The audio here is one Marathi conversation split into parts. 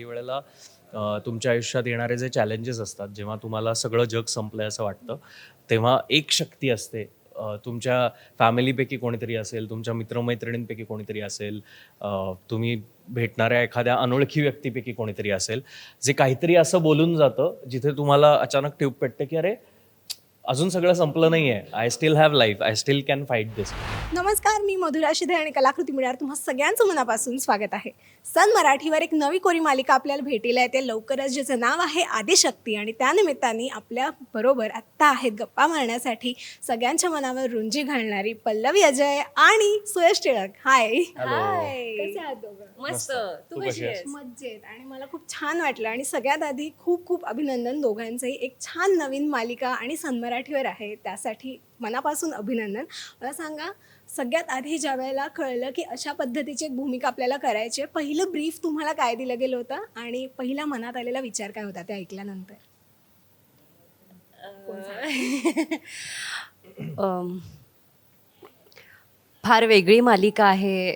काही वेळेला तुमच्या आयुष्यात येणारे जे चॅलेंजेस असतात जेव्हा तुम्हाला सगळं जग संपलंय असं वाटतं तेव्हा एक शक्ती असते तुमच्या फॅमिलीपैकी कोणीतरी असेल तुमच्या मित्रमैत्रिणींपैकी कोणीतरी असेल तुम्ही भेटणाऱ्या एखाद्या अनोळखी व्यक्तीपैकी कोणीतरी असेल जे काहीतरी असं बोलून जातं जिथे तुम्हाला अचानक ट्यूब पेटते की अरे अजून सगळं संपलं नाही आहे I still have life I still can fight this नमस्कार मी मधुरा शिधे आणि कलाकृती मिळार तुम्हा सगळ्यांचं मनापासून स्वागत आहे. सन मराठीवर एक नवी कोरी मालिका आपल्याला भेटीला येते लवकरच ज्याचं नाव आहे आदिशक्ती आणि त्यानिमित्ताने आपल्या बरोबर आत्ता आहेत गप्पा मारण्यासाठी सगळ्यांच्या मनावर रुंजी घालणारी पल्लवी अजय आणि सुयश टिळक. हाय हाय कसे आहात दोघं? मस्त. तू तू कशी आहेस? मज्जेत आणि मला खूप छान वाटलं आणि सगळ्यात आधी खूप खूप अभिनंदन दोघांचंही. एक छान नवीन मालिका आणि मराठीवर आहे त्यासाठी मनापासून अभिनंदन. मला सांगा सगळ्यात आधी ज्या वेळेला कळलं की अशा पद्धतीची एक भूमिका आपल्याला करायची आहे पहिलं ब्रीफ तुम्हाला काय दिलं गेलं होतं आणि पहिला मनात आलेला विचार काय होता ते ऐकल्यानंतर? फार वेगळी मालिका आहे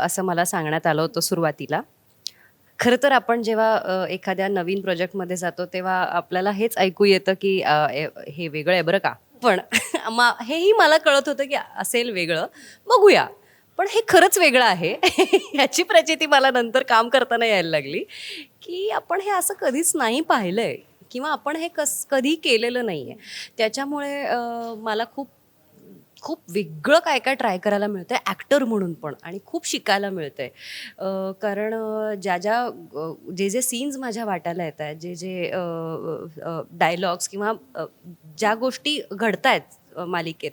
असं मला सांगण्यात आलं होतं सुरुवातीला. खरं तर आपण जेव्हा एखाद्या नवीन प्रोजेक्टमध्ये जातो तेव्हा आपल्याला हेच ऐकू येतं की ए- हे वेगळं आहे बरं का. पण मा हेही मला कळत होतं की असेल वेगळं बघूया. पण हे खरंच वेगळं आहे. ह्याची प्रचिती मला नंतर काम करताना यायला लागली की आपण हे असं कधीच नाही पाहिलं आहे किंवा आपण हे कस कधी केलेलं नाही आहे त्याच्यामुळे मला खूप खूप वेगळं काय काय ट्राय करायला मिळतं आहे ॲक्टर म्हणून पण आणि खूप शिकायला मिळतं आहे कारण ज्या ज्या जे जे सीन्स माझ्या वाटायला येत आहेत जे जे डायलॉग्स किंवा ज्या गोष्टी घडत आहेत मालिकेत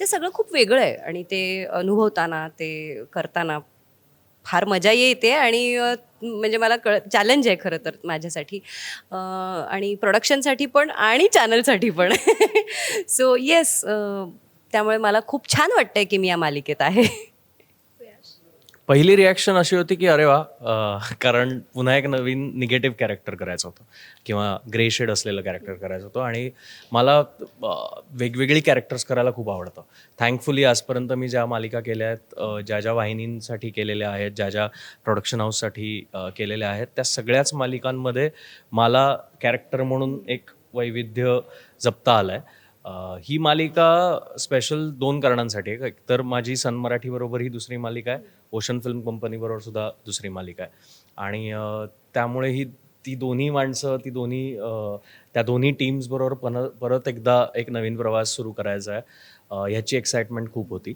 ते सगळं खूप वेगळं आहे आणि ते अनुभवताना ते करताना फार मजा येते आणि म्हणजे मला कळ चॅलेंज आहे खरं तर माझ्यासाठी. आणि प्रोडक्शनसाठी पण आणि चॅनलसाठी पण. सो येस त्यामुळे मला खूप छान वाटतंय की मी या मालिकेत आहे. पहिली रिॲक्शन अशी होती की अरे वा अं, कारण पुन्हा एक नवीन निगेटिव्ह कॅरेक्टर करायचं होतं किंवा ग्रे शेड असलेलं कॅरेक्टर करायचं होतं आणि मला अं, वेगवेगळी कॅरेक्टर्स करायला खूप आवडतं. थँकफुली आजपर्यंत मी ज्या मालिका केल्या आहेत अं, ज्या ज्या वाहिनींसाठी केलेल्या आहेत ज्या ज्या प्रोडक्शन हाऊससाठी केलेल्या आहेत त्या सगळ्याच मालिकांमध्ये मला कॅरेक्टर म्हणून एक वैविध्य जपता आलं आहे ही मालिका स्पेशल दोन कारणांसाठी आहे. एक तर माझी सन मराठी बरोबर ही दुसरी मालिका आहे. ओशन फिल्म कंपनी बरोबर सुद्धा दुसरी मालिका आहे. आणि त्यामुळे ही ती दोन्ही माणसं ती दोन्ही त्या दोन्ही टीम्स बरोबर पन परत एकदा एक नवीन प्रवास सुरू करायचा आहे. ह्याची एक्साइटमेंट खूप होती.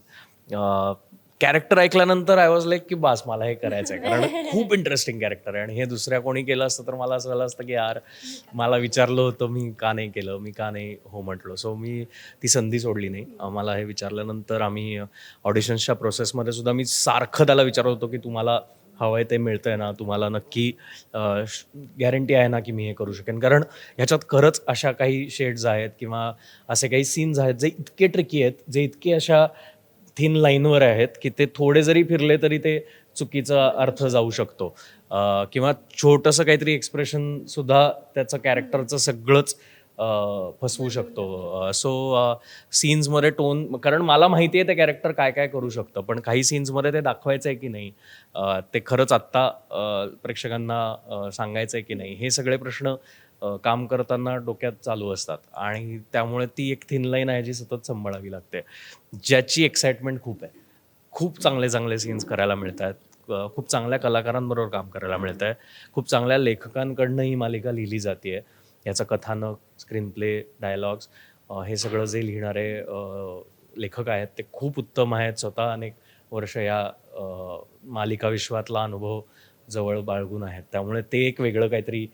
कॅरेक्टर ऐकल्यानंतर आय वॉज लाईक की बास मला हे करायचं आहे कारण खूप इंटरेस्टिंग कॅरेक्टर आहे. आणि हे दुसऱ्या कोणी केलं असतं तर मला असं झालं असतं की यार मला विचारलं होतं मी का नाही केलं मी का नाही हो म्हटलं. सो मी ती संधी सोडली नाही. मला हे विचारल्यानंतर आम्ही ऑडिशन्सच्या प्रोसेसमध्ये सुद्धा मी सारखं त्याला विचारत होतो की तुम्हाला हवं आहे ते मिळतंय ना? तुम्हाला नक्की गॅरंटी आहे ना की मी हे करू शकेन? कारण ह्याच्यात खरंच अशा काही शेड्स आहेत किंवा असे काही सीन्स आहेत जे इतके ट्रिकी आहेत जे इतके अशा थिन लाईनवर आहेत की ते थोडे जरी फिरले तरी ते चुकीचा अर्थ जाऊ शकतो. किंवा छोटंसं काहीतरी एक्सप्रेशन सुद्धा त्याचं कॅरेक्टरचं सगळंच फसवू शकतो. सो सीन्समध्ये टोन कारण मला माहिती आहे ते कॅरेक्टर काय काय करू शकतं पण काही सीन्समध्ये ते दाखवायचं आहे की नाही? ते खरंच आत्ता प्रेक्षकांना सांगायचं आहे की नाही? हे सगळे प्रश्न काम करताना डोक्यात चालू असतात. आणि त्यामुळे ती एक थिन लाईन आहे जी सतत सांभाळावी लागते. ज्याची एक्साइटमेंट खूप आहे. खूप चांगले चांगले सीन्स करायला मिळत आहेत खूप चांगल्या कलाकारांबरोबर काम करायला मिळत आहे. खूप चांगल्या लेखकांकडनं ही मालिका लिहिली जाते याचं कथानक स्क्रीनप्ले डायलॉग्स हे सगळं जे लिहिणारे लेखक आहेत ते खूप उत्तम आहेत. स्वतः अनेक वर्ष या मालिका विश्वातला अनुभव जवळ बाळगून आहेत. त्यामुळे ते एक वेगळं काहीतरी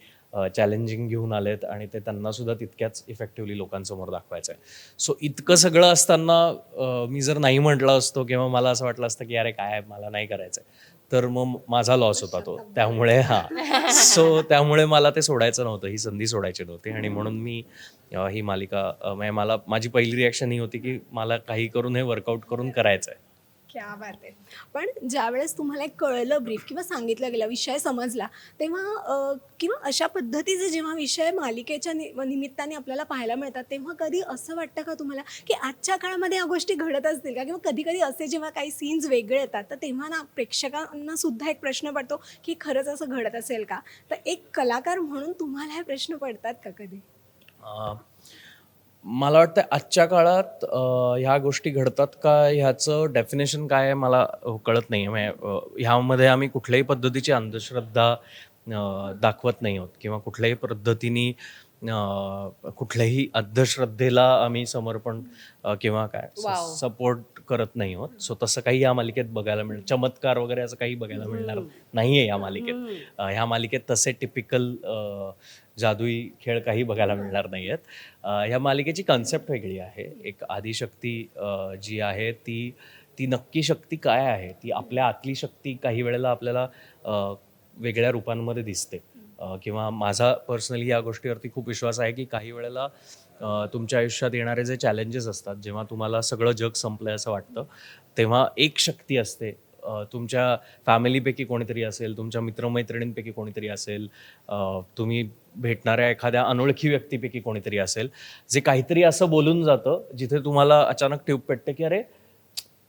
चॅलेंजिंग घेऊन आलेत आणि ते त्यांना सुद्धा तितक्याच इफेक्टिव्हली लोकांसमोर दाखवायचं आहे. सो इतकं सगळं असताना मी जर नाही म्हटलं असतो किंवा मला असं वाटलं असतं की अरे काय मला नाही करायचं तर मग माझा लॉस होता तो. त्यामुळे हा. सो त्यामुळे मला ते सोडायचं नव्हतं. ही संधी सोडायची नव्हती. आणि म्हणून मी ही मालिका म्हणजे मला माझी पहिली रिॲक्शन ही होती की मला काही करून हे वर्कआउट करून करायचं आहे क्या बात आहे पण ज्यावेळेस तुम्हाला एक कळलं ब्रीफ किंवा सांगितलं गेलं विषय समजला तेव्हा किंवा अशा पद्धतीचे जेव्हा विषय मालिकेच्या नि निमित्ताने आपल्याला पाहायला मिळतात तेव्हा कधी असं वाटतं का तुम्हाला की आजच्या काळामध्ये या गोष्टी घडत असतील? का किंवा कधी कधी असे जेव्हा काही सीन्स वेगळे येतात तर तेव्हा ना प्रेक्षकांना सुद्धा एक प्रश्न पडतो की खरंच असं घडत असेल का? तर एक कलाकार म्हणून तुम्हाला हे प्रश्न पडतात का कधी? मला वाटतं आजच्या काळात ह्या गोष्टी घडतात का? ह्याचं डेफिनेशन काय आहे मला कळत नाही आहे ह्यामध्ये आम्ही कुठल्याही पद्धतीची अंधश्रद्धा दाखवत नाही आहोत. किंवा कुठल्याही पद्धतीने कुठल्याही अंधश्रद्धेला आम्ही समर्पण किंवा काय. सपोर्ट करत नाही आहोत. सो तसं काही या मालिकेत बघायला मिळेल चमत्कार वगैरे असं काही बघायला मिळणार नाहीये या मालिकेत. ह्या मालिकेत तसे टिपिकल जादुई खेळ काही बघायला मिळणार नाही आहेत ह्या मालिकेची कन्सेप्ट वेगळी आहे. एक आदिशक्ती जी आहे ती ती नक्की शक्ती काय आहे? ती आपल्या आतली शक्ती काही वेळेला आपल्याला वेगळ्या रूपांमध्ये दिसते. किंवा माझा पर्सनली या गोष्टीवरती खूप विश्वास आहे की काही वेळेला तुमच्या आयुष्यात येणारे जे चॅलेंजेस असतात जेव्हा तुम्हाला सगळं जग संपलंय असं वाटतं तेव्हा एक शक्ती असते तुमच्या फॅमिलीपैकी कोणीतरी असेल तुमच्या मित्रमैत्रिणींपैकी कोणीतरी असेल तुम्ही भेटणाऱ्या एखाद्या अनोळखी व्यक्तीपैकी कोणीतरी असेल जे काहीतरी असं बोलून जातं जिथे तुम्हाला अचानक ट्यूब पेटते की अरे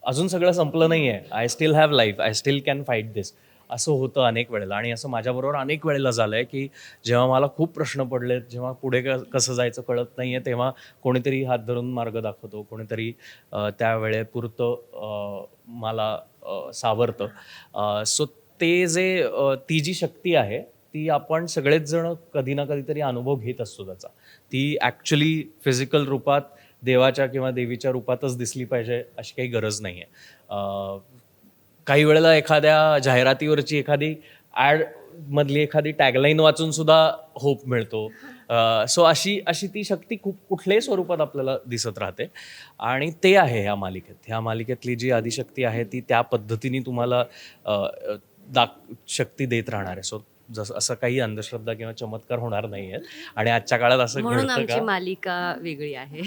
अजून सगळं संपलं नाही आहे I still have life I still can fight this असं होतं अनेक वेळेला. आणि असं माझ्याबरोबर अनेक वेळेला झालं आहे की जेव्हा मला खूप प्रश्न पडलेत जेव्हा पुढे क कसं जायचं कळत नाही आहे तेव्हा कोणीतरी हात धरून मार्ग दाखवतो. कोणीतरी त्यावेळेपुरतं मला सावरतं. सो ते जे ती जी शक्ती आहे ती आपण सगळेच जण कधी ना कधीतरी अनुभव घेत असतो त्याचा. ती ॲक्च्युली फिजिकल रूपात देवाच्या किंवा देवीच्या रूपातच दिसली पाहिजे अशी काही गरज नाही आहे काही वेळेला एखाद्या जाहिरातीवरची एखादी ॲडमधली एखादी टॅगलाईन वाचून सुद्धा होप मिळतो. सो अशी अशी ती शक्ती खूप कुठल्याही स्वरूपात आपल्याला दिसत राहते. आणि ते आहे ह्या मालिकेत. ह्या मालिकेतली जी आदिशक्ती आहे ती त्या पद्धतीने तुम्हाला दाख शक्ती देत राहणार आहे. सो जसं असं काही अंधश्रद्धा किंवा चमत्कार होणार नाही आहेत आणि आजच्या काळात असं घडतं का? मालिका वेगळी आहे.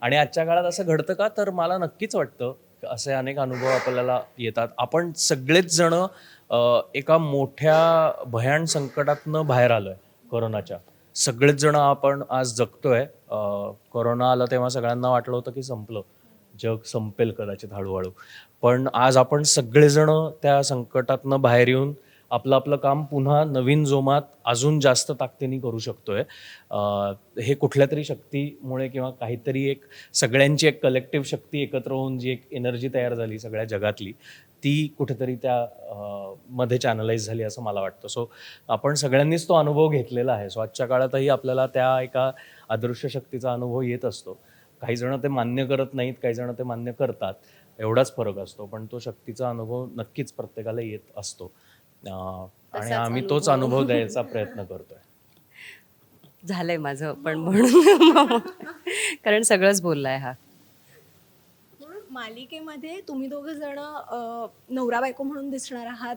आणि आजच्या काळात असं घडतं का? तर मला नक्कीच वाटतं असे अनेक अनुभव आपल्याला येतात. आपण सगळेच जण एका मोठ्या भयान संकटातनं बाहेर आलोय कोरोनाच्या. सगळेच जण आपण आज जगतोय. कोरोना आला तेव्हा सगळ्यांना वाटलं होतं की संपलं. जग संपेल कदाचित हळूहळू. पण आज आपण सगळेजण त्या संकटातनं बाहेर येऊन आपलं आपलं काम पुन्हा नवीन जोमात अजून जास्त ताकदीने करू शकतोय. हे कुठल्या तरी शक्तीमुळे किंवा काहीतरी एक सगळ्यांची एक कलेक्टिव्ह शक्ती एकत्र होऊन जी एक एनर्जी तयार झाली सगळ्या जगातली ती कुठेतरी त्या मध्ये चॅनलाइज झाली असं मला वाटतं. सो आपण सगळ्यांनीच तो अनुभव घेतलेला आहे. सो आजच्या काळातही आपल्याला त्या एका अदृश्य शक्तीचा अनुभव येत असतो. काही जण ते मान्य करत नाहीत काही जण ते मान्य करतात. एवढाच फरक असतो. पण तो शक्तीचा अनुभव नक्कीच प्रत्येकाला येत असतो. आणि आम्ही तोच अनुभव. द्यायचा प्रयत्न करतोय. झालंय माझं पण म्हणून. कारण सगळंच बोललाय हा. मालिकेमध्ये तुम्ही दोघं जण नवरा बायको म्हणून दिसणार आहात.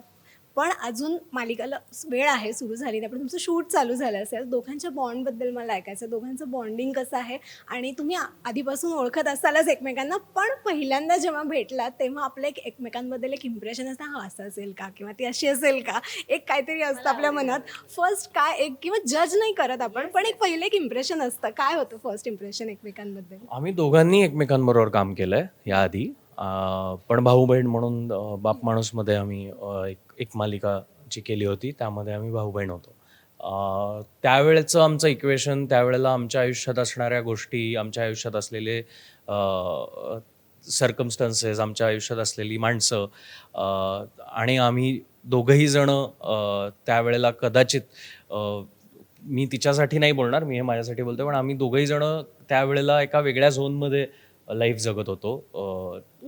पण अजून मालिकाला वेळ आहे सुरू झाली नाही. पण तुमचं शूट चालू झालं असेल. दोघांच्या बॉन्डबद्दल मला ऐकायचं दोघांचं बॉन्डिंग कसं आहे? आणि तुम्ही आधीपासून ओळखत असालच एकमेकांना पण पहिल्यांदा जेव्हा भेटलात तेव्हा आपलं एक एकमेकांबद्दल एक इम्प्रेशन असतं हा असं असेल का? किंवा ती अशी असेल का? एक काहीतरी असतं आपल्या मनात. फर्स्ट काय एक किंवा जज नाही करत आपण पण एक पहिलं एक इम्प्रेशन असतं. काय होतं फर्स्ट इम्प्रेशन एकमेकांबद्दल? आम्ही दोघांनी एकमेकांबरोबर काम केलंय याआधी. पण भाऊ बहीण म्हणून बाप माणूसमध्ये आम्ही एक एक मालिका जी केली होती त्यामध्ये आम्ही भाऊ बहीण होतो त्यावेळेचं आमचं इक्वेशन त्यावेळेला आमच्या आयुष्यात असणाऱ्या गोष्टी आमच्या आयुष्यात असलेले सर्कमस्टन्सेस आमच्या आयुष्यात असलेली माणसं आणि आम्ही दोघंही जण त्यावेळेला कदाचित मी तिच्यासाठी नाही बोलणार मी हे माझ्यासाठी बोलतो पण आम्ही दोघंही जण त्यावेळेला एका वेगळ्या झोनमध्ये लाईफ जगत होतो.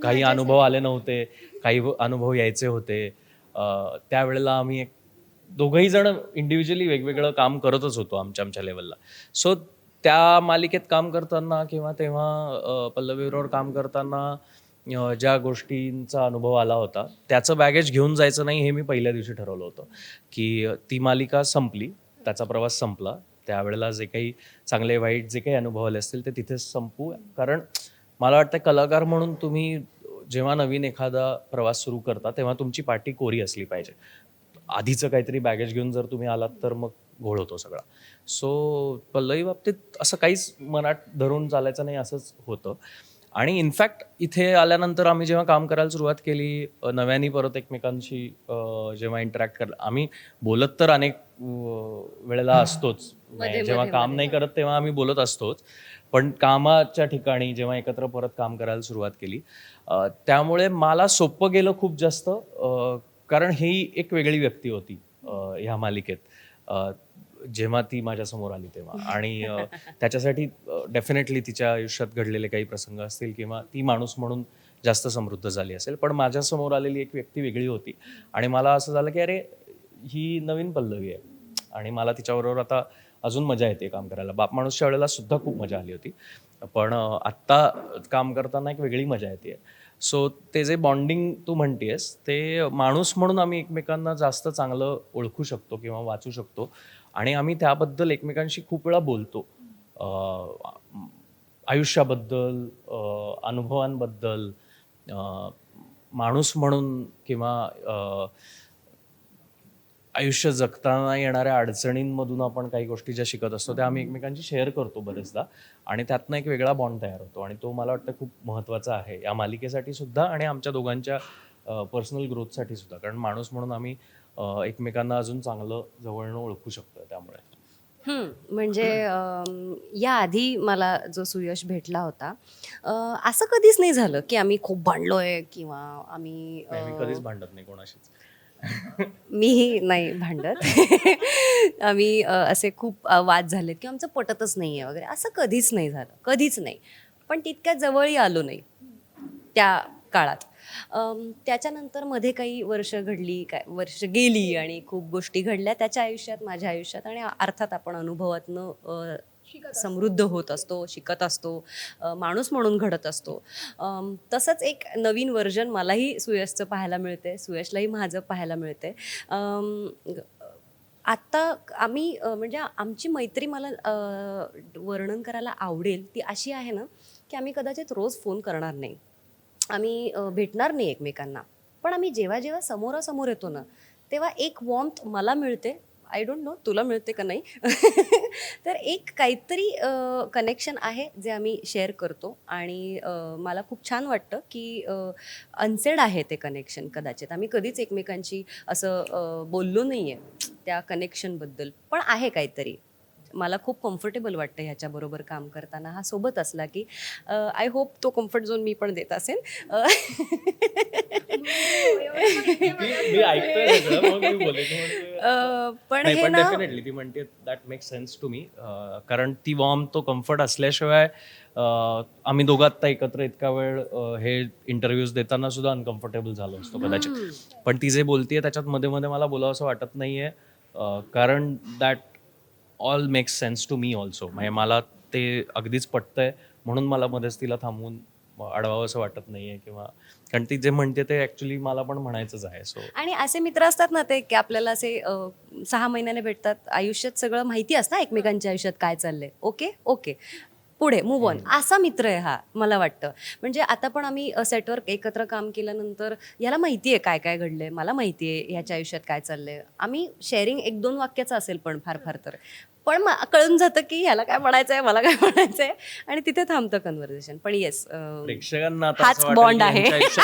काही अनुभव आले नव्हते काही अनुभव यायचे होते. त्यावेळेला आम्ही एक दोघंही जण इंडिव्हिज्युअली वेगवेगळं काम करतच होतो आमच्या आमच्या लेवलला सो त्या मालिकेत काम करताना किंवा तेव्हा अं, काम करताना ज्या गोष्टींचा अनुभव आला होता त्याचं बॅगेज घेऊन जायचं नाही हे मी पहिल्या दिवशी ठरवलं होतं. की ती मालिका संपली त्याचा प्रवास संपला. त्यावेळेला जे काही चांगले वाईट जे काही अनुभव आले असतील ते तिथेच संपू. कारण मला वाटतं कलाकार म्हणून तुम्ही जेव्हा नवीन एखादा प्रवास सुरू करता तेव्हा तुमची पाठी कोरी असली पाहिजे. आधीचं काहीतरी बॅगेज घेऊन जर तुम्ही आलात तर मग घोळ होतो सगळा. सो पल्लवी बाबतीत असं काहीच मनात धरून चालायचं नाही असंच होतं. आणि इनफॅक्ट इथे आल्यानंतर आम्ही जेव्हा काम करायला सुरुवात केली नव्याने परत एकमेकांशी जेव्हा इंटरॅक्ट कर आम्ही बोलत तर अनेक वेळेला असतोच. जेव्हा काम नाही करत तेव्हा आम्ही बोलत असतोच. पण कामाच्या ठिकाणी जेव्हा एकत्र परत काम करायला सुरुवात केली त्यामुळे मला सोपं गेलं खूप जास्त कारण ही एक वेगळी व्यक्ती होती ह्या मालिकेत. जेव्हा ती माझ्यासमोर आली तेव्हा. आणि त्याच्यासाठी डेफिनेटली तिच्या आयुष्यात घडलेले काही प्रसंग असतील किंवा ती माणूस म्हणून जास्त समृद्ध झाली असेल. पण माझ्यासमोर आलेली एक व्यक्ती वेगळी होती. आणि मला असं झालं की अरे ही नवीन पल्लवी आहे. आणि मला तिच्याबरोबर आता अजून मजा येते काम करायला. बाप माणूसच्या वेळेला सुद्धा खूप मजा आली होती. पण आत्ता काम करताना एक वेगळी मजा येते. सो ते जे बॉन्डिंग तू म्हणतेस ते माणूस म्हणून आम्ही एकमेकांना जास्त चांगलं ओळखू शकतो किंवा वाचू शकतो. आणि आम्ही त्याबद्दल एकमेकांशी खूप वेळा बोलतो. आयुष्याबद्दल अनुभवांबद्दल माणूस म्हणून किंवा आयुष्य जगताना येणाऱ्या अडचणींमधून आपण काही गोष्टी ज्या शिकत असतो त्या आम्ही एकमेकांशी शेअर करतो बरेचदा. आणि त्यातनं एक वेगळा बॉन्ड तयार होतो. आणि तो मला वाटतं खूप महत्त्वाचा आहे. या मालिकेसाठी सुद्धा आणि आमच्या दोघांच्या पर्सनल ग्रोथसाठी सुद्धा. कारण माणूस म्हणून आम्ही एकमेकांना अजून चांगलं जवळनं ओळखू शकतो त्यामुळे. हम्म, म्हणजे अम, याआधी मला जो सुयश भेटला होता असं कधीच नाही झालं की आम्ही खूप भांडलोय किंवा आम्ही कधीच भांडत नाही कोणाशीच. मीही नाही भांडत. आम्ही असे खूप वाद झालेत किंवा आमचं पटतच नाही आहे वगैरे. असं कधीच नाही झालं. कधीच नाही. पण तितक्या जवळही आलो नाही. त्या काळात. त्याच्यानंतरमध्ये काही वर्ष घडली काय वर्ष गेली आणि खूप गोष्टी घडल्या त्याच्या आयुष्यात माझ्या आयुष्यात आणि अर्थात आपण अनुभवातनं समृद्ध होत असतो शिकत असतो माणूस म्हणून घडत असतो. तसंच एक नवीन वर्जन मलाही सुयशचं पाहायला मिळते सुयशलाही माझं पाहायला मिळते. आत्ता आम्ही म्हणजे आमची मैत्री मला वर्णन करायला आवडेल ती अशी आहे ना की आम्ही कदाचित रोज फोन करणार नाही. आम्ही भेटणार नाही एकमेकांना. पण आम्ही जेव्हा जेव्हा समोरासमोर येतो ना तेव्हा एक वॉम्थ मला मिळते आय डोंट नो तुला मिळते का नाही? तर एक काहीतरी कनेक्शन आहे जे आम्ही शेअर करतो आणि मला खूप छान वाटतं की अनसेड आहे ते कनेक्शन कदाचित. आम्ही कधीच एकमेकांशी असं बोललो नाही आहे त्या कनेक्शनबद्दल पण आहे काहीतरी. मला खूप कम्फर्टेबल वाटतं ह्याच्याबरोबर काम करताना. हा सोबत असला की आय होप तो कम्फर्ट झोन मी पण देत असेल. पण हे ना ती म्हणते that make sense to me कारण ती वॉर्म तो कम्फर्ट असल्याशिवाय आम्ही दोघं आता एकत्र इतका वेळ हे इंटरव्ह्यूज देताना सुद्धा अनकम्फर्टेबल झालो असतो कदाचित. पण ती जे बोलतीये त्याच्यात मध्ये मध्ये मला बोलावं असं वाटत नाहीये कारण that all makes sense to me also म्हणजे मला ते अगदीच पटतंय म्हणून मला मध्येच तिला थांबवून अडवावं असं वाटत नाहीये किंवा कारण ती जे म्हणते ते ऍक्च्युली मला पण म्हणायचंच आहे सो आणि असे मित्र असतात ना ते की आपल्याला असे सहा महिन्याने भेटतात आयुष्यात सगळं माहिती असतं एकमेकांच्या आयुष्यात काय चाललंय. ओके ओके पुढे मूव ऑन असा मित्र आहे हा मला वाटतं. म्हणजे आता पण आम्ही सेटवर एकत्र काम केल्यानंतर याला माहिती आहे काय काय घडलंय. मला माहिती आहे ह्याच्या आयुष्यात काय चाललंय. आम्ही शेअरिंग एक दोन वाक्याचं असेल पण फार फार तर. पण कळून जातं की ह्याला काय म्हणायचं आहे मला काय म्हणायचं आहे आणि तिथे थांबतं कन्व्हर्सेशन पण येस प्रेक्षकांना हाच की आहे.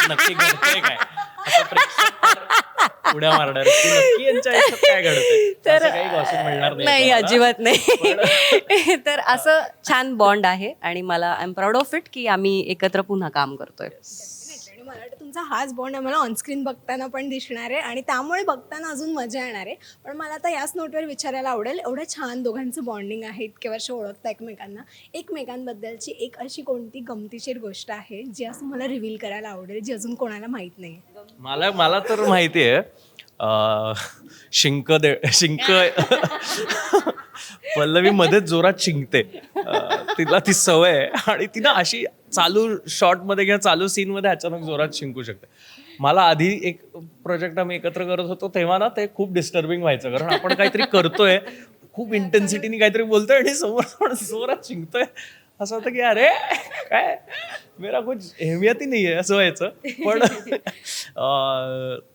नक्की काय? उड्या मारणार. आहेत की नक्की यांच्या आयुष्यात काय घडतंय? तर काही मिळणार नाही. अजिबात नाही. तर असं छान बॉन्ड आहे आणि मला I am proud of it की आम्ही एकत्र पुन्हा काम करतोय. आणि मला वाटतं तुमचा हाच बॉन्ड आम्हाला ऑनस्क्रीन बघताना पण दिसणार आहे आणि त्यामुळे बघताना अजून मजा येणार आहे. पण मला आता याच नोटवर विचारायला आवडेल. एवढं छान दोघांचं बॉन्डिंग आहे इतके वर्ष ओळखता एकमेकांना. एकमेकांबद्दलची एक अशी कोणती गमतीशीर गोष्ट आहे जी असं मला रिव्हील करायला आवडेल जी अजून कोणाला माहीत नाही मला मला तर माहिती आहे शिंक दे शिंक पल्लवी मध्येच जोरात शिंकते. तिला ती सवय आहे आणि तिला अशी चालू शॉर्टमध्ये किंवा चालू सीन मध्ये अचानक जोरात शिंकू शकते. मला आधी एक प्रोजेक्ट आम्ही एकत्र करत होतो तेव्हा ना ते खूप डिस्टर्बिंग व्हायचं. कारण आपण काहीतरी करतोय खूप इंटेन्सिटीने काहीतरी बोलतोय आणि समोर माणूस जोरात शिंकतोय. असं होतं की अरे काय? मेरा कुछ अहमियत ही नाही आहे असं व्हायचं. पण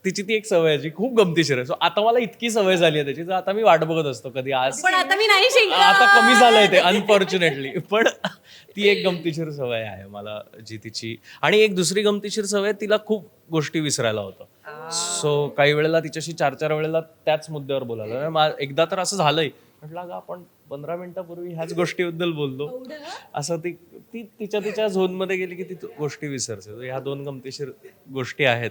तिची ती एक सवय आहे जी खूप गमतीशीर आहे. सो आता मला इतकी सवय झाली आहे त्याची तर आता मी वाट बघत असतो कधी आज. पण आता मी नाही आता कमी झालंय ते अनफॉर्च्युनेटली पण ती एक गमतीशीर सवय आहे मला जी तिची आणि एक दुसरी गमतीशीर सवय तिला खूप गोष्टी विसरायला होतं. सो काही वेळेला तिच्याशी चार चार वेळेला त्याच मुद्द्यावर बोलायला मा- एकदा तर असं झालंय. म्हटलं अगं आपण पंधरा मिनिटापूर्वी ह्याच गोष्टीबद्दल बोललो. असं ती ती तिच्या तिच्या झोनमध्ये गेली की ती गोष्टी विसरते. ह्या दोन गमतीशीर गोष्टी आहेत.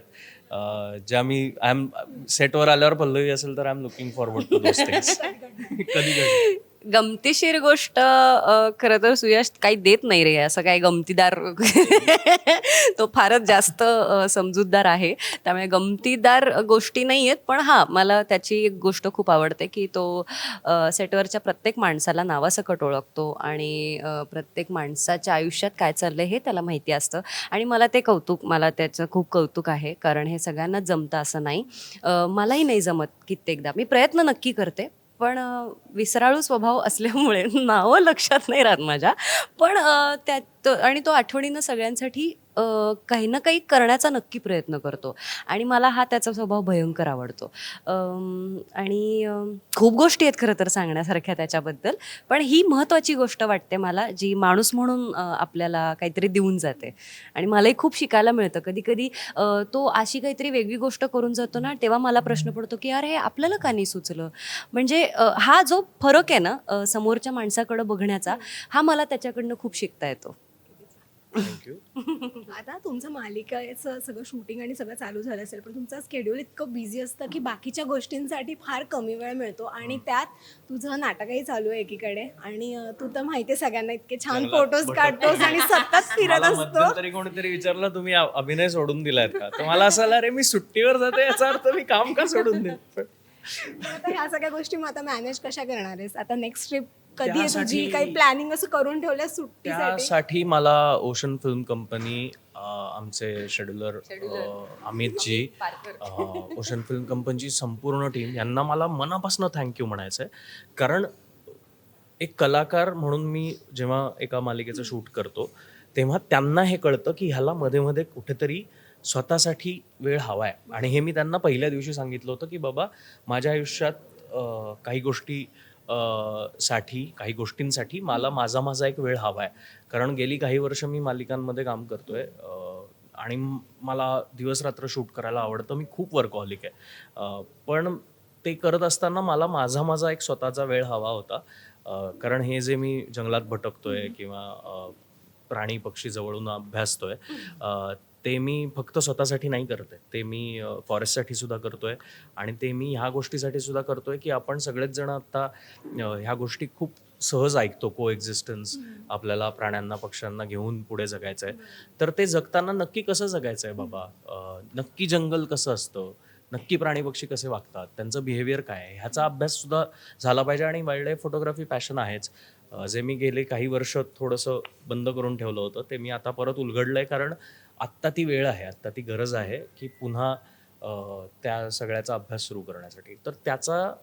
ज्या मी आय एम सेटवर आल्यावर पल्लवी असेल तर I am looking forward to those things कधी कधी. गमतीशीर गोष्ट खरं तर सुयश काही देत नाही रे असं काही गमतीदार तो फारच जास्त समजूतदार आहे. त्यामुळे गमतीदार गोष्टी नाही आहेत पण हां मला त्याची एक गोष्ट खूप आवडते की तो सेटवरच्या प्रत्येक माणसाला नावासकट ओळखतो आणि प्रत्येक माणसाच्या आयुष्यात काय चाललंय हे त्याला माहिती असतं. आणि मला ते कौतुक मला त्याचं खूप कौतुक आहे कारण हे सगळ्यांनाच जमतं असं नाही. मलाही नाही जमत कित्येकदा. मी प्रयत्न नक्की करते. पण विसराळू स्वभाव असल्यामुळे नावं लक्षात नाही राहत माझ्या. पण त्या तर आणि तो आठवणीनं सगळ्यांसाठी काही ना काही करण्याचा नक्की प्रयत्न करतो. आणि मला हा त्याचा स्वभाव भयंकर आवडतो. आणि खूप गोष्टी आहेत खरं तर सांगण्यासारख्या त्याच्याबद्दल. पण ही महत्त्वाची गोष्ट वाटते मला जी माणूस म्हणून आपल्याला काहीतरी देऊन जाते. आणि मलाही खूप शिकायला मिळतं. कधी कधी तो अशी काहीतरी वेगळी गोष्ट करून जातो ना तेव्हा मला प्रश्न पडतो की अरे हे आपल्याला का नाही सुचलं? म्हणजे हा जो फरक आहे ना समोरच्या माणसाकडं बघण्याचा हा मला त्याच्याकडनं खूप शिकता येतो. थँक्यू आता तुमचं मालिकेचं सगळं शूटिंग आणि सगळं चालू झालं असेल पण तुमचं स्केड्यूल इतकं बिझी असतं की बाकीच्या गोष्टींसाठी फार कमी वेळ मिळतो आणि त्यात तुझं नाटकही चालू आहे एकीकडे आणि अं, तू तर माहिती आहे सगळ्यांना इतके छान फोटोज. काढतोस आणि सतत फिरत मला असतो. मध्यंतरी कोणीतरी विचारलं तुम्ही अ- अभिनय सोडून दिलायत का? तर मला असं आलं अरे मी सुट्टीवर जाते याचा अर्थ मी काम का सोडून मग आता ह्या सगळ्या गोष्टी मग आता मॅनेज कशा करणार आहेस? आता नेक्स्ट ट्रिप कधी आहे तुझी? त्यासाठी- काही प्लॅनिंग असं करून ठेवलं सुट्टीसाठी? त्यासाठी मला ओशन फिल्म कंपनी आमचे शेड्युलर अमितजी ओशन फिल्म कंपनीची संपूर्ण टीम यांना मला मनापासून थँक्यू म्हणायचं आहे कारण एक कलाकार म्हणून मी जेव्हा एका मालिकेचं शूट करतो तेव्हा त्यांना हे कळतं की ह्याला मध्ये मध्ये कुठेतरी स्वतःसाठी वेळ हवा आहे आणि हे मी त्यांना पहिल्या दिवशी सांगितलं होतं की बाबा माझ्या आयुष्यात अं, काही गोष्टी साठी काही गोष्टींसाठी मला माझा माझा एक वेळ हवा आहे कारण गेली काही वर्ष मी मालिकांमध्ये काम करतोय आणि मला दिवस रात्र शूट करायला आवडतं. मी खूप वर्कहॉलिक आहे. पण ते करत असताना मला माझा माझा एक स्वतःचा वेळ हवा होता. कारण हे जे मी जंगलात भटकतोय किंवा प्राणी पक्षी जवळून अभ्यासतोय ते मी फक्त स्वतःसाठी नाही करत आहे. ते मी फॉरेस्टसाठी सुद्धा करतोय. आणि ते मी ह्या गोष्टीसाठी सुद्धा करतोय की आपण सगळेच जण आता अं, ह्या गोष्टी खूप सहज ऐकतो. को एक्झिस्टन्स आपल्याला प्राण्यांना पक्ष्यांना घेऊन पुढे जगायचं आहे तर ते जगताना नक्की कसं जगायचं आहे बाबा? नक्की जंगल कसं असतं? नक्की प्राणी पक्षी कसे वागतात? त्यांचं बिहेवियर काय आहे? ह्याचा अभ्यास सुद्धा झाला पाहिजे आणि वाईल्ड लाईफ फोटोग्राफी पॅशन आहेच जे मी गेले काही वर्ष थोडंसं बंद करून ठेवलं होतं ते मी आता परत उलगडलं आहे कारण आत्ता ती वेळ आहे आत्ता ती गरज आहे की पुन्हा त्या सगळ्याचा अभ्यास सुरू करण्यासाठी. तर त्याचा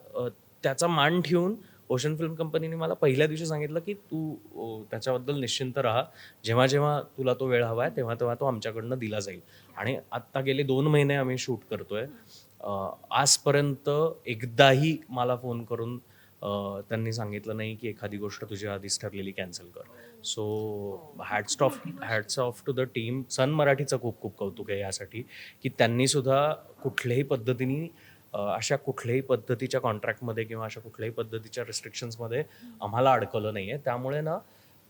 त्याचा मान ठेवून ओशन फिल्म कंपनीने मला पहिल्या दिवशी सांगितलं की तू त्याच्याबद्दल निश्चिंत राहा. जेव्हा जेव्हा तुला तो वेळ हवा आहे तेव्हा तेव्हा तो आमच्याकडनं दिला जाईल. आणि आत्ता गेले दोन महिने आम्ही शूट करतोय. आजपर्यंत एकदाही मला फोन करून त्यांनी सांगितलं नाही की एखादी गोष्ट तुझ्या आधीच ठरलेली कॅन्सल कर. So hats off hats off to the team Sun मराठीचं खूप खूप कौतुक आहे यासाठी की त्यांनी सुद्धा कुठल्याही पद्धतीने अशा कुठल्याही पद्धतीच्या कॉन्ट्रॅक्टमध्ये किंवा अशा कुठल्याही पद्धतीच्या रिस्ट्रिक्शन्समध्ये आम्हाला अडकवलं नाही आहे त्यामुळे ना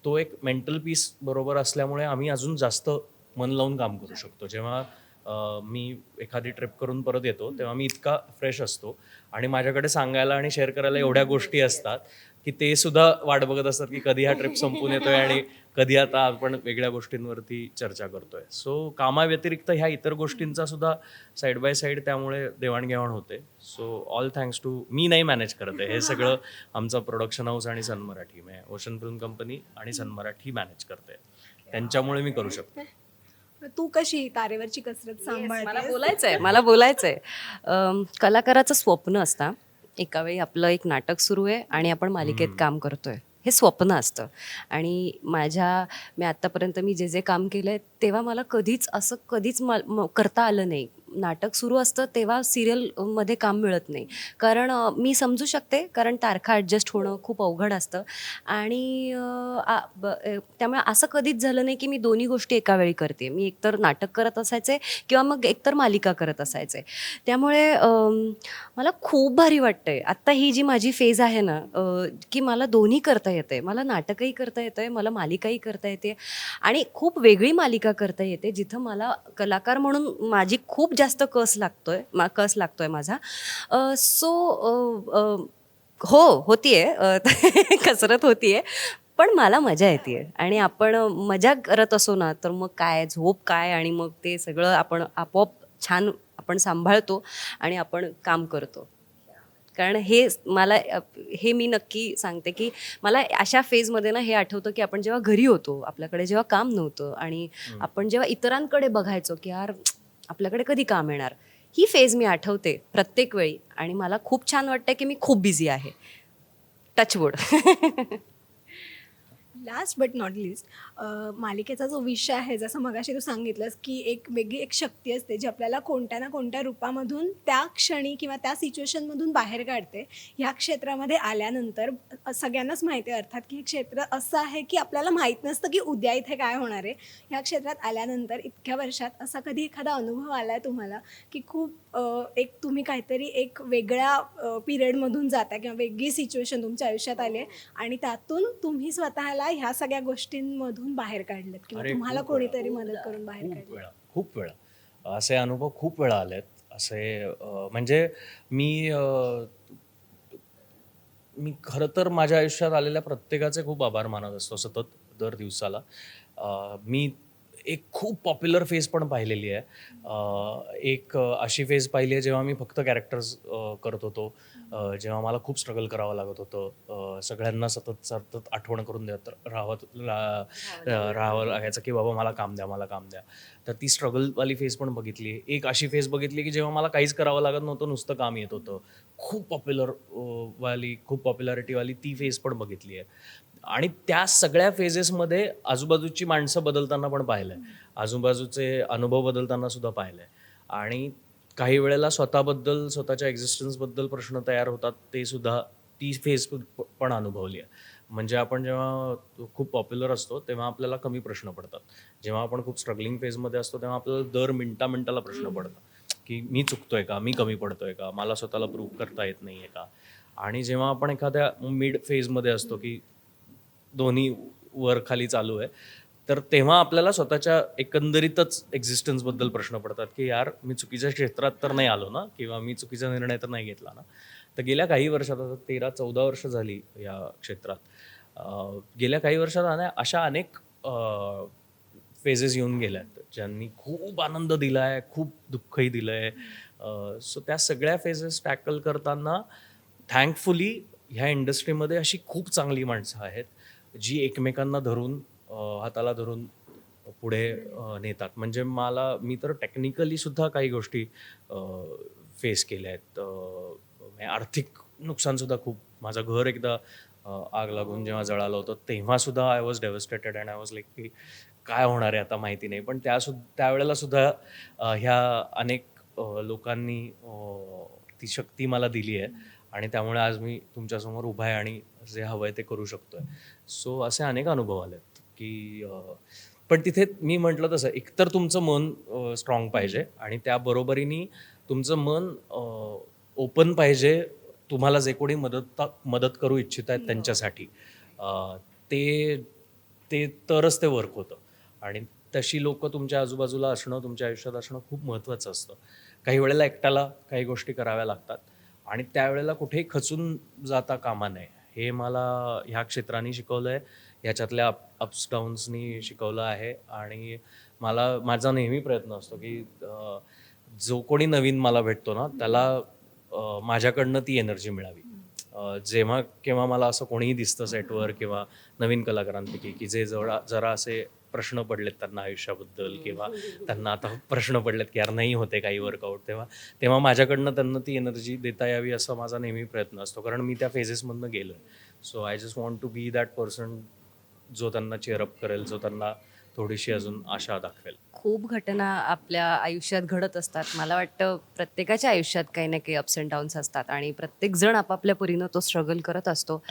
तो एक मेंटल पीस बरोबर असल्यामुळे आम्ही अजून जास्त मन लावून काम करू शकतो. जेव्हा मी एखादी ट्रिप करून परत येतो तेव्हा मी इतका फ्रेश असतो. आणि माझ्याकडे सांगायला आणि शेअर करायला एवढ्या गोष्टी असतात की ते सुद्धा वाट बघत असतात की कधी हा ट्रिप संपून येतोय आणि कधी आता आपण वेगळ्या गोष्टींवरती चर्चा करतोय. सो कामाव्यतिरिक्त ह्या इतर गोष्टींचा सुद्धा साईड बाय साईड त्यामुळे देवाणघेवाण होते. So all thanks to me नाही मॅनेज करत आहे. हे सगळं आमचं प्रोडक्शन हाऊस आणि सन मराठी म्हणजे ओशन फिल्म कंपनी आणि सन मराठी मॅनेज करते. त्यांच्यामुळे मी करू शकतो. तू कशी तारेवरची कसरत मला सांभाळते बोलायचंय मला बोलायचंय. अम, कलाकाराचं स्वप्न असतं एका वेळी आपलं एक नाटक सुरू आहे आणि आपण मालिकेत काम करतोय. हे स्वप्न असतं. आणि माझ्या मी आत्तापर्यंत मी जे जे काम केलं आहे तेव्हा मला कधीच असं कधीच म- करता आलं नाही. नाटक सुरू असतं तेव्हा सिरियलमध्ये काम मिळत नाही. कारण मी समजू शकते कारण तारखा ॲडजस्ट होणं खूप अवघड असतं. आणि ब- त्यामुळे असं कधीच झालं नाही की मी दोन्ही गोष्टी एका वेळी करते. मी एकतर नाटक करत असायचे किंवा मग एकतर मालिका करत असायचे. त्यामुळे मला खूप भारी वाटतंय. आत्ता ही जी माझी फेज आहे ना की मला दोन्ही करता येते मला नाटकही करता येतंय मला मालिकाही करता येते. आणि खूप वेगळी मालिका करता येते जिथं मला कलाकार म्हणून माझी खूप जास्त कस लागतोय मा कस लागतोय माझा? सो हो होतीये. कसरत होतीये. पण मला मजा येते आणि आपण मजा करत असो ना तर मग काय झोप काय आणि मग ते सगळं आपण आपोआप छान आपण सांभाळतो आणि आपण काम करतो. कारण हे मला हे मी नक्की सांगते की मला अशा फेजमध्ये ना हे आठवतं की आपण जेव्हा घरी होतो आपल्याकडे जेव्हा काम नव्हतं आणि आपण जेव्हा इतरांकडे बघायचो की यार आपल्याकडे कधी काम येणार? ही फेज मी आठवते प्रत्येक वेळी आणि मला खूप छान वाटतं की मी खूप बिझी आहे. Touchwood last but not least मालिकेचा जो विषय आहे जसं मगाशी तू सांगितलंस की एक वेगळी एक शक्ती असते जी आपल्याला कोणत्या ना कोणत्या रूपामधून त्या क्षणी किंवा त्या सिच्युएशनमधून बाहेर काढते. ह्या क्षेत्रामध्ये आल्यानंतर सगळ्यांनाच माहिती आहे अर्थात की हे क्षेत्र असं आहे की आपल्याला माहीत नसतं की उद्या इथे काय होणार आहे. ह्या क्षेत्रात आल्यानंतर इतक्या वर्षात असा कधी एखादा अनुभव आला आहे तुम्हाला की खूप एक तुम्ही काहीतरी एक वेगळ्या पिरियडमधून जाता किंवा वेगळी सिच्युएशन तुमच्या आयुष्यात आली आहे आणि त्यातून तुम्ही स्वतःला ह्या सगळ्या गोष्टींमधून बाहेर काढलेत किंवा तुम्हाला कोणीतरी. मदत करून बाहेर खूप काढलं वेळा खूप वेळा. असे अनुभव खूप वेळा आलेत. असे अं, म्हणजे मी मी खरं तर माझ्या आयुष्यात आलेल्या प्रत्येकाचे खूप आभार मानत असतो सतत दर दिवसाला. मी एक खूप पॉप्युलर फेज पण पाहिलेली आहे. एक अशी फेज पाहिली आहे जेव्हा मी फक्त कॅरेक्टर्स करत होतो. जेव्हा मला खूप स्ट्रगल करावं लागत होतं. सगळ्यांना सतत सतत आठवण करून देत राहत रा- राहावं लागायचं की बाबा मला काम द्या मला काम द्या. तर ती स्ट्रगलवाली फेज पण बघितली. एक अशी फेज बघितली की जेव्हा मला काहीच करावं लागत नव्हतं नुसतं काम येत होतं. खूप पॉप्युलर वाली खूप पॉप्युलॅरिटीवाली ती फेज पण बघितली आहे. आणि त्या सगळ्या फेजेसमध्ये आजूबाजूची माणसं बदलताना पण पाहिलंय. आजूबाजूचे अनुभव बदलताना सुद्धा पाहिलंय. आणि काही वेळेला स्वतःबद्दल स्वतःच्या एक्झिस्टन्सबद्दल प्रश्न तयार होतात ते सुद्धा ती फेज पण अनुभवली आहे. म्हणजे आपण जेव्हा खूप पॉप्युलर असतो तेव्हा आपल्याला कमी प्रश्न पडतात. जेव्हा आपण खूप स्ट्रगलिंग फेजमध्ये असतो तेव्हा आपल्याला दर मिनटा मिनटाला प्रश्न पडतात. की मी चुकतोय का? मी कमी पडतोय का? मला स्वतःला प्रूव्ह करता येत नाही आहे का? आणि जेव्हा आपण एखाद्या मिड फेजमध्ये असतो की दोन्ही वर खाली चालू आहे. तर तेव्हा आपल्याला स्वतःच्या एकंदरीतच एक्झिस्टन्सबद्दल प्रश्न पडतात की यार मी चुकीच्या क्षेत्रात तर नाही आलो ना? किंवा मी चुकीचा निर्णय तर नाही घेतला ना? तर गेल्या काही वर्षात आता तेरा चौदा वर्ष झाली या क्षेत्रात. गेल्या काही वर्षात आणि अशा अनेक फेजेस येऊन गेल्यात ज्यांनी खूप आनंद दिला आहे खूप दुःखही दिलं आहे सो त्या सगळ्या फेजेस टॅकल करताना थँकफुली ह्या इंडस्ट्रीमध्ये अशी खूप चांगली माणसं आहेत. जी एकमेकांना धरून हाताला धरून पुढे नेतात. म्हणजे मला मी तर टेक्निकली सुद्धा काही गोष्टी फेस केल्या आहेत. म्हणजे आर्थिक नुकसान सुद्धा खूप. माझं घर एकदा आग लागून जेव्हा जळालं होतं तेव्हा सुद्धा I was devastated and I was like की काय होणार आहे आता माहिती नाही. पण त्या सुद्धा त्यावेळेला सुद्धा ह्या अनेक लोकांनी ती शक्ती मला दिली आहे. आणि त्यामुळे आज मी तुमच्यासमोर उभा आहे आणि जे हवं आहे ते करू शकतोय. सो असे अनेक अनुभव आलेत की अं, पण तिथे मी म्हटलं तसं एकतर तुमचं मन स्ट्रॉंग पाहिजे आणि त्या बरोबरीने तुमचं मन ओपन पाहिजे तुम्हाला जे कोणी मदत मदत करू इच्छित आहेत त्यांच्यासाठी. अं, ते ते तरच ते वर्क होतं. आणि तशी लोक तुमच्या आजूबाजूला असणं तुमच्या आयुष्यात असणं खूप महत्त्वाचं असतं. काही वेळेला एकट्याला काही गोष्टी कराव्या लागतात आणि त्यावेळेला कुठेही खचून जाता कामा नये. हे मला ह्या क्षेत्राने शिकवलं आहे ह्याच्यातल्या अप अप्स डाऊन्सनी शिकवलं आहे. आणि मला माझा नेहमी प्रयत्न असतो की जो कोणी नवीन मला भेटतो ना त्याला माझ्याकडनं ती एनर्जी मिळावी. जेव्हा केव्हा मला असं कोणीही दिसतं सेटवर किंवा नवीन कलाकारांपैकी की जे जरा जरा असे प्रश्न पडलेत त्यांना आयुष्याबद्दल किंवा त्यांना आता प्रश्न पडलेत की यार नाही होते काही वर्कआउट तेव्हा. तेव्हा माझ्याकडनं त्यांना ती एनर्जी देता यावी असा माझा नेहमी प्रयत्न असतो. कारण मी त्या फेजेसमधनं गेलो so I just want to be that person जो त्यांना चेअरअप करेल जो त्यांना थोडीशी अजून आशा दाखवेल. खूप घटना आपल्या आयुष्यात घडत असतात. मला वाटतं प्रत्येकाच्या आयुष्यात काही ना काही अप्स अँड डाऊन्स असतात आणि प्रत्येक जण आपापल्या परीनं तो स्ट्रगल करत असतो.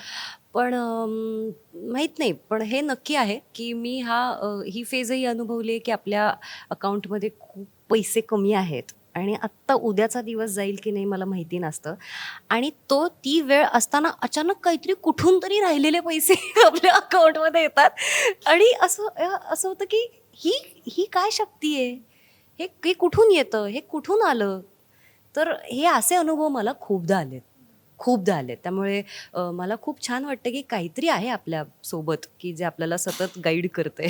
पण माहीत नाही. पण हे नक्की आहे की मी हा ही फेजही अनुभवली आहे की आपल्या अकाउंटमध्ये खूप पैसे कमी आहेत. आणि आत्ता उद्याचा दिवस जाईल की नाही मला माहिती नसतं. आणि तो ती वेळ असताना अचानक काहीतरी कुठून तरी राहिलेले पैसे आपल्या अकाउंटमध्ये येतात. आणि असं असं होतं की ही ही काय शक्ती आहे? हे हे कुठून येतं? हे कुठून आलं? तर हे असे अनुभव मला खूपदा आलेत. खूपदा आले त्यामुळे मला खूप छान वाटतं की काहीतरी आहे आपल्यासोबत की जे आपल्याला सतत गाईड करते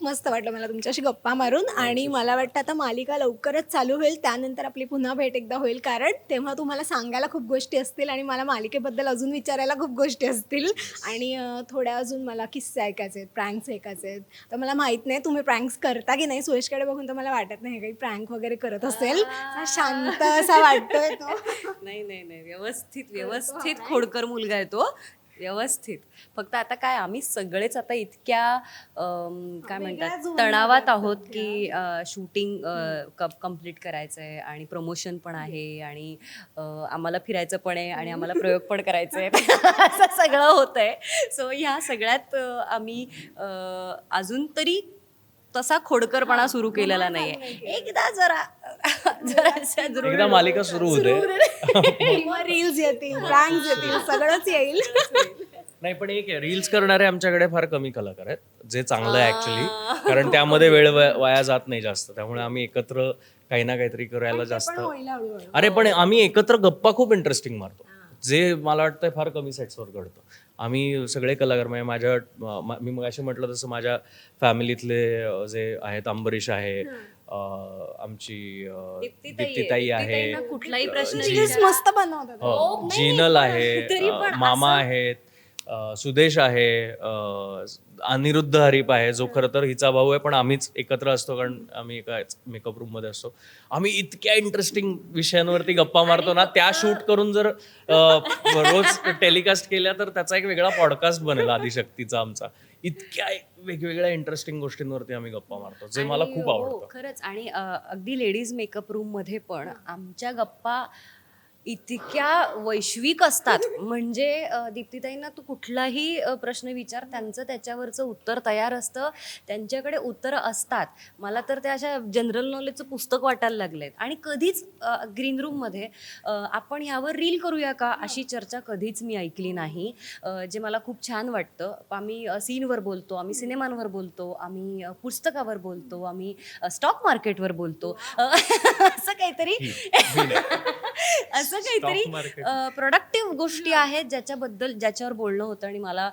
खूप मस्त वाटलं मला तुमच्याशी गप्पा मारून. आणि मला वाटतं आता मालिका लवकरच चालू होईल. त्यानंतर आपली पुन्हा भेट एकदा होईल. कारण तेव्हा तुम्हाला सांगायला खूप गोष्टी असतील आणि मला मालिकेबद्दल अजून विचारायला खूप गोष्टी असतील. आणि थोड्या अजून मला किस्से ऐकायचे आहेत प्रँक्स ऐकायचे आहेत. तर मला माहीत नाही तुम्ही प्रँक्स करता की नाही. सुयशकडे बघून तर मला वाटत नाही काही प्रँक वगैरे करत असेल. असा शांत असा वाटतोय तो. नाही नाही नाही. व्यवस्थित व्यवस्थित खोडकर मुलगा आहे तो. व्यवस्थित. फक्त आता काय आम्ही सगळेच आता इतक्या अम, काय म्हणतात तणावात आहोत की शूटिंग कंप्लीट करायचं आहे आणि प्रमोशन पण आहे आणि अ, आम्हाला फिरायचं पण आहे आणि आम्हाला प्रयोग पण करायचे आहेत असं सगळं होत आहे सो ह्या सगळ्यात अ, आम्ही अ, अजून तरी तसा खोडकरपणा सुरू केलेला नाहीये. एकदा जरा जरा एकदा मालिका सुरू होते. रील्स येतील प्रँक्स येतील सगळंच येईल. नाही पण एक रील्स करणारे आमच्याकडे फार कमी कलाकार आहेत जे चांगलं आहे ऍक्च्युली कारण त्यामध्ये वेळ वाया जात नाही जास्त. त्यामुळे आम्ही एकत्र काही ना काहीतरी करायला जास्त अरे पण आम्ही एकत्र गप्पा खूप इंटरेस्टिंग मारतो. जे मला वाटतं फार कमी सेट्सवर घडतं. आम्ही सगळे कलाकार म्हणजे माझ्या म- मग असे म्हटलं तसं माझ्या फॅमिलीतले अं, जे आहेत अंबरीश आहे अं, आमची अं, दीप्तिताई आहे. कुठलाही प्रश्न मस्त बनवतात. हो, जिनल आहे अं, मामा आहेत. सुदेश आहे अनिरुद्ध हरीप आहे जो खरं तर हिचा भाऊ आहे पण आम्हीच एकत्र असतो कारण आम्ही एका मेकअप रूममध्ये असतो. आम्ही इतक्या इंटरेस्टिंग विषयांवरती गप्पा मारतो ना त्या शूट करून जर रोज टेलिकास्ट केल्या तर त्याचा एक वेगळा पॉडकास्ट बनेल आदिशक्तीचा आमचा. इतक्या वेगवेगळ्या इंटरेस्टिंग गोष्टींवरती आम्ही गप्पा मारतो जे मला खूप हो, आवडतं. खरंच. आणि अगदी लेडीज मेकअप रूममध्ये पण आमच्या गप्पा इतक्या वैश्विक असतात. म्हणजे दीप्तीताईंना तू कुठलाही प्रश्न विचार त्यांचं त्याच्यावरचं उत्तर तयार असतं. त्यांच्याकडे उत्तरं असतात. मला तर त्या अशा जनरल नॉलेजचं पुस्तक वाटायला लागलेत. आणि कधीच ग्रीन रूममध्ये आपण ह्यावर रील करूया का अशी चर्चा कधीच मी ऐकली नाही. जे मला खूप छान वाटतं. आम्ही सीनवर बोलतो आम्ही सिनेमांवर बोलतो आम्ही पुस्तकावर बोलतो आम्ही स्टॉक मार्केटवर बोलतो. असं काहीतरी असं काहीतरी. प्रोडक्टिव्ह गोष्टी आहेत ज्याच्याबद्दल ज्याच्यावर बोलणं होतं आणि मला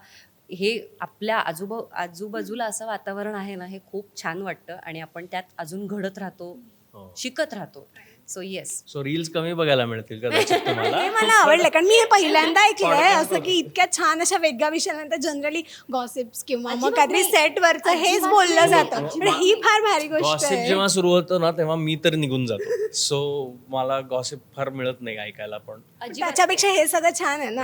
हे आपल्या आजूबा आजूबाजूला असं वातावरण आहे ना हे खूप छान वाटतं आणि आपण त्यात अजून घडत राहतो हो. शिकत राहतो सो येस सो रील्स कमी बघायला मिळतील कदाचित तुम्हाला. ते मला आवडलं कारण मी हे पहिल्यांदा ऐकलंय. असं की इतक्या छान अशा वेगळ्या विषयांनंतर जनरली गॉसिप्स किंवा मग काहीतरी सेटवरचं हेच बोललं जातं. पण ही फार भारी गोष्ट गॉसिप आहे. जेव्हा सुरू होतं ना तेव्हा मी तर निघून जातो. सो मला गॉसिप फार मिळत नाही ऐकायला पण. त्याच्यापेक्षा हे सगळं छान आहे ना.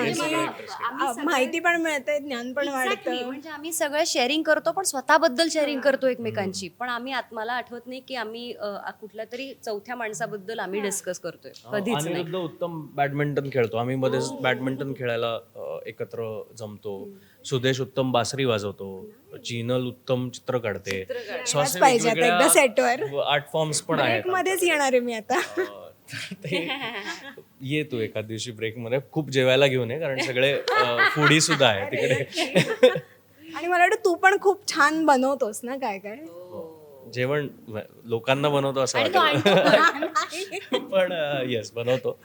आ, माहिती पण मिळते ज्ञान पण Exactly. वाढतं. म्हणजे आम्ही सगळं शेअरिंग करतो पण स्वतःबद्दल शेअरिंग करतो एकमेकांची पण आम्ही आत- मला आठवत नाही की आम्ही अ, कुठल्या तरी चौथ्या माणसाबद्दल आम्ही डिस्कस करतोय. कधीच नाही. अनिरुद्ध उत्तम बॅडमिंटन खेळतो. आम्ही मध्येच बॅडमिंटन खेळायला एकत्र जमतो. सुदेश उत्तम बासरी वाजवतो. जिनल उत्तम चित्र काढते. So असे पाहिजे आता वेगवेगळ्या एकदा सेटवर आर्ट फॉर्म्स पण आहेत मध्येच येणार आहे मी आता. ते ये तू एका दिवशी ब्रेकमध्ये. खूप जेवायला घेऊन ये कारण सगळे फुडी सुद्धा आहे तिकडे. आणि मला वाटतं तू पण खूप छान बनवतोस ना काय काय? जेवण लोकांना बनवतो असं वाटतं. पण. येस बनवतो.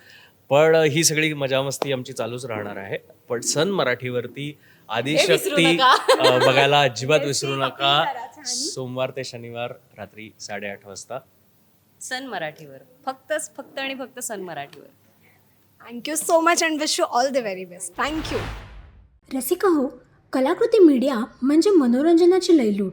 पण ही सगळी मजा मस्ती आमची चालूच राहणार आहे. पण सन मराठीवरती आदिशक्ती बघायला अजिबात विसरू नका. सोमवार ते शनिवार रात्री साडेआठ वाजता. सन मराठीवर. फक्तच फक्त आणि फक्त सन मराठीवर. Thank you so much and wish you all the very best thank you Rasika हो कलाकृती मीडिया म्हणजे मनोरंजनाची लयलूट.